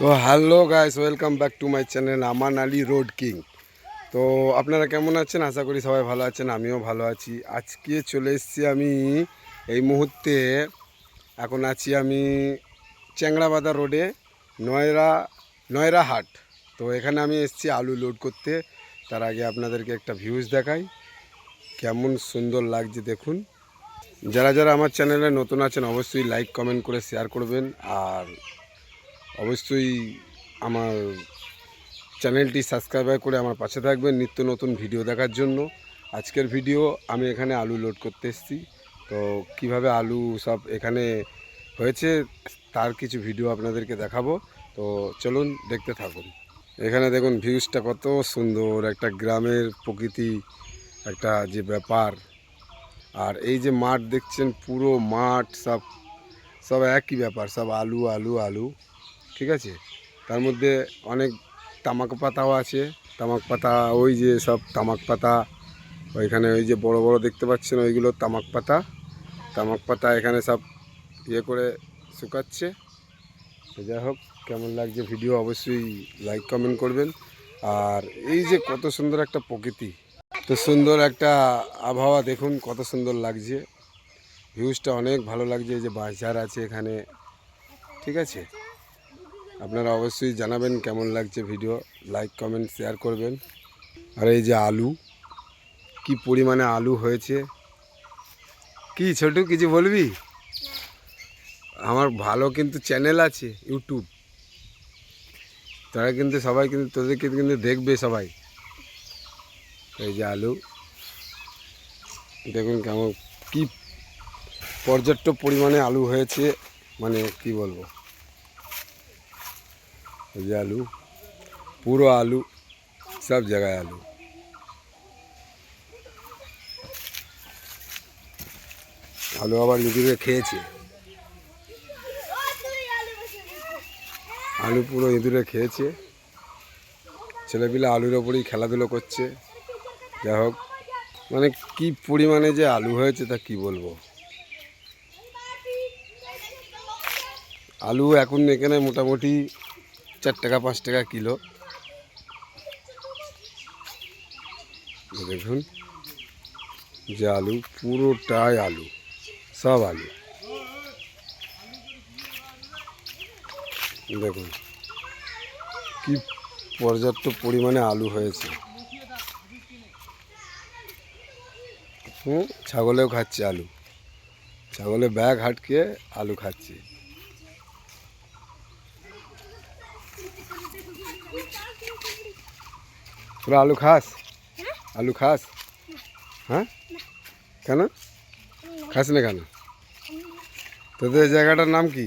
তো hello guys, welcome back to my channel Aman Ali road king. তো আপনারা কেমন আছেন? আশা করি সবাই ভালো আছেন, আমিও ভালো আছি। আজকে চলে এসেছি আমি এই মুহূর্তে, এখন আছি আমি চ্যাংড়াবাদা রোডে, নয়রা নয়রা হাট তো এখানে আমি এসেছি আলু লোড করতে, তার আগে আপনাদেরকে একটা ভিউজ দেখাই। কেমন সুন্দর লাগছে দেখুন। যারা যারা আমার চ্যানেলে নতুন আছেন, অবশ্যই লাইক কমেন্ট করে শেয়ার করবেন। আর অবশ্যই আমার চ্যানেলটি সাবস্ক্রাইব করে আমার পাশে থাকবেন নিত্য নতুন ভিডিও দেখার জন্য। আজকের ভিডিও আমি এখানে আলু লোড করতে এসেছি। তো কীভাবে আলু সব এখানে হয়েছে তার কিছু ভিডিও আপনাদেরকে দেখাবো। তো চলুন দেখতে থাকুন। এখানে দেখুন ভিউজটা কত সুন্দর, একটা গ্রামের প্রকৃতি, একটা যে ব্যাপার। আর এই যে মাঠ দেখছেন পুরো মাঠ, সব সব একই ব্যাপার, সব আলু আলু আলু। ঠিক আছে? তার মধ্যে অনেক তামাক পাতাও আছে। তামাক পাতা, ওই যে সব তামাক পাতা, ওইখানে ওই যে বড় বড় দেখতে পাচ্ছেন, ওইগুলো তামাক পাতা। তামাক পাতা এখানে সব ইয়ে করে শুকাচ্ছে। যাই হোক, কেমন লাগছে ভিডিও অবশ্যই লাইক, কমেন্ট করবেন। আর এই যে কত সুন্দর একটা প্রকৃতি। তো সুন্দর একটা আবহাওয়া, দেখুন কত সুন্দর লাগছে। ভিউজটা অনেক ভালো লাগছে, এই যে বাঁশঝার আছে এখানে। ঠিক আছে? আপনারা অবশ্যই জানাবেন কেমন লাগছে ভিডিও। লাইক কমেন্ট শেয়ার করবেন। আর এই যে আলু, কি পরিমাণে আলু হয়েছে? কি ছোটু, কিছু বলবি? আমার ভালো কিন্তু চ্যানেল আছে ইউটিউব তারা কিন্তু সবাই কিন্তু তোদেরকে কিন্তু দেখবে সবাই। এই যে আলু, দেখুন কেমন, কি পর্যাপ্ত পরিমাণে আলু হয়েছে মানে কি বলব? যে আলু পুরো আলু সব জায়গায় আলু আলু আবার ইঁদুরে খেয়েছে আলু পুরো ইঁদুরে খেয়েছে ছেলেপিলে আলুর ওপরেই খেলাধুলো করছে যাই হোক মানে কি পরিমাণে যে আলু হয়েছে তা কি বলব আলু এখন এখানে মোটামুটি চার টাকা, পাঁচ টাকা কিলো। দেখুন, যে আলু, পুরোটাই আলু, সব আলু। দেখুন, কি পর্যাপ্ত পরিমাণে আলু হয়েছে। ছাগলেও খাচ্ছে আলু। ছাগলে ব্যাগ হাটকে আলু খাচ্ছে। তোরা আলু খাস? আলু খাস? হ্যাঁ? কেন? খাস না কেন? তোদের এই জায়গাটার নাম কি?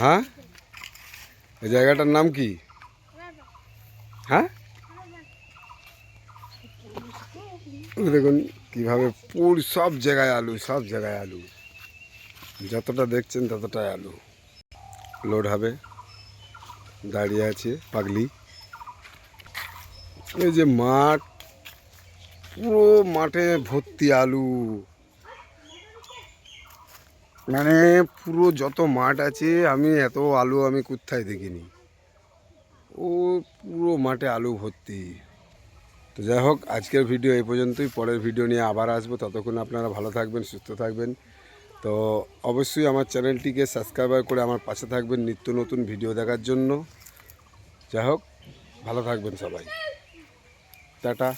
হ্যাঁ? এই জায়গাটার নাম কি? হ্যাঁ? ওই দেখুন কীভাবে পুর সব জায়গায় আলু সব জায়গায় আলু। যতটা দেখছেন ততটাই আলু। লোড হবে। দাঁড়িয়ে আছে, পাগলি। এই যে মাঠ, পুরো মাঠে ভর্তি আলু। মানে পুরো যত মাঠ আছে, আমি এত আলু আমি কোথায় দেখিনি। ও পুরো মাঠে আলু ভর্তি। তো যাই হোক, আজকের ভিডিও এই পর্যন্তই। পরের ভিডিও নিয়ে আবার আসব। ততক্ষণ আপনারা ভালো থাকবেন, সুস্থ থাকবেন। তো অবশ্যই আমার চ্যানেলটিকে সাবস্ক্রাইবার করে আমার পাশে থাকবেন নিত্য নতুন ভিডিও দেখার জন্য। যাই হোক, ভালো থাকবেন সবাই। টাটা।